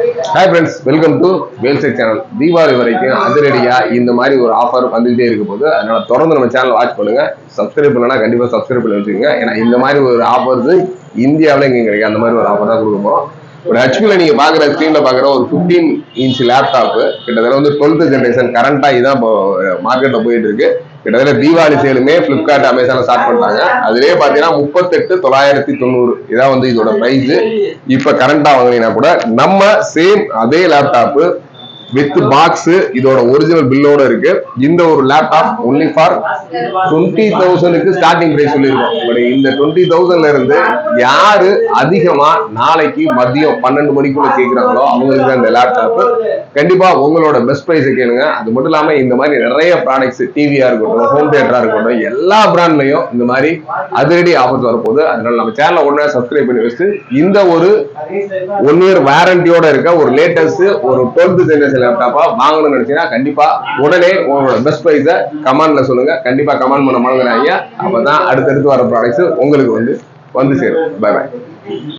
Hi friends welcome to வேல்செக் channel Deepavali வரைக்கும் அதிரடியாக இந்த மாதிரி ஒரு ஆஃபர் வந்துகிட்டே இருக்கும் போது அதனால தொடர்ந்து நம்ம சேனல் வாட்ச் பண்ணுங்க. சப்ஸ்கிரைப் பண்ணனா கண்டிப்பா சப்ஸ்கிரைப் பண்ணி வச்சுக்கோங்க. ஏன்னா இந்த மாதிரி ஒரு ஆஃபர்ஸ் இந்தியாவில் இங்கே கிடைக்கும் அந்த மாதிரி ஒரு ஆஃபர் தான் கொடுக்க போகிறோம் ஒரு ஹெச்பியில் நீங்கள் பார்க்குற ஸ்க்ரீனில் பார்க்குற ஒரு 15 இன்ச் லேப்டாப்பு கிட்டத்தட்ட வந்து டுவெல்த் ஜென்ரேஷன் கரண்டா இதான் இப்போ மார்க்கெட்டில் போயிட்டு இருக்கு. கிட்டத்தட்ட தீபாவளி சேலுமே ஃப்ளிப்கார்ட் அமேசானில் ஸ்டார்ட் பண்ணாங்க அதுலேயே பார்த்தீங்கன்னா முப்பத்தெட்டு தொள்ளாயிரத்தி தொண்ணூறு இதான் வந்து இதோட ப்ரைஸு இப்போ கரண்டா வாங்குனீங்கன்னா கூட நம்ம சேம் அதே லேப்டாப்பு வித் பாக்ஸ் இதோட ஒரிஜினல் பில்லோட இருக்கு. இந்த ஒரு லேப்டாப் ஒன்லி ஃபார் டுவெண்ட்டி தௌசண்ட்க்கு ஸ்டார்டிங் பிரைஸ் சொல்லியிருக்கோம். பட் இந்த டுவெண்ட்டி தௌசண்ட்ல இருந்து யாரு அதிகமா நாளைக்கு மதியம் பன்னெண்டு மணிக்குள்ள கேட்கிறாங்களோ அவங்களுக்கு தான் இந்த லேப்டாப் கண்டிப்பா உங்களோட பெஸ்ட் ப்ரைஸை கேளுங்க. அது மட்டும் இல்லாம இந்த மாதிரி நிறைய ப்ராடக்ட்ஸ் டிவியா இருக்கட்டும் ஹோம் தியேட்டரா இருக்கட்டும் எல்லா பிராண்ட்லயும் இந்த மாதிரி அதிரடி ஆஃபர்ஸ் வரப்போகுது. அதனால நம்ம சேனலை உடனே சப்ஸ்கிரைப் பண்ணி வச்சுட்டு இந்த ஒரு ஒன் இயர் வாரண்டியோட இருக்க ஒரு லேட்டஸ்ட் ஒரு டுவெல்த் ஜெனரேஷன் லேப்டாப்பா வாங்கணும்னு நினைச்சீங்கன்னா கண்டிப்பா உடனே உங்களோட பெஸ்ட் ப்ரைஸை கமெண்ட்ல சொல்லுங்க. கண்டிப்பா கமெண்ட் பண்ண மறந்துடாங்க அப்பதான் அடுத்தடுத்து வர ப்ராடக்ட்ஸ் உங்களுக்கு வந்து வந்து சேரும். By by